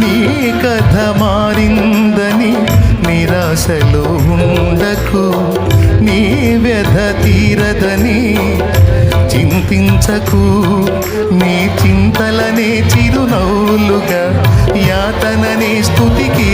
నీ కథ మారిందని నిరాశలో ఉండకు. నీ వ్యధ తీరదని చింతించకు. నీ చింతలనే చిరునవ్వులుగా యాతననే స్థుతికి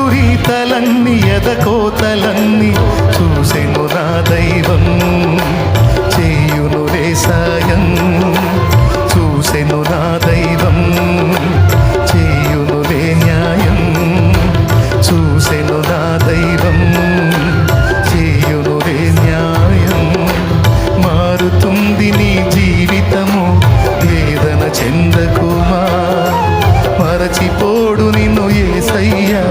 దురీతలన్నీ ఎదకోతలన్నీ చూసెను నా దైవం చేయును రే సాయం. చూసెను నా దైవం చేయును రే న్యాయం. చూసెను నా దైవం చేయును రే న్యాయం. మారుతుంది నీ జీవితము వేదన చెందకుమా? మరచిపోడు నిన్ను ఏసయ్యా.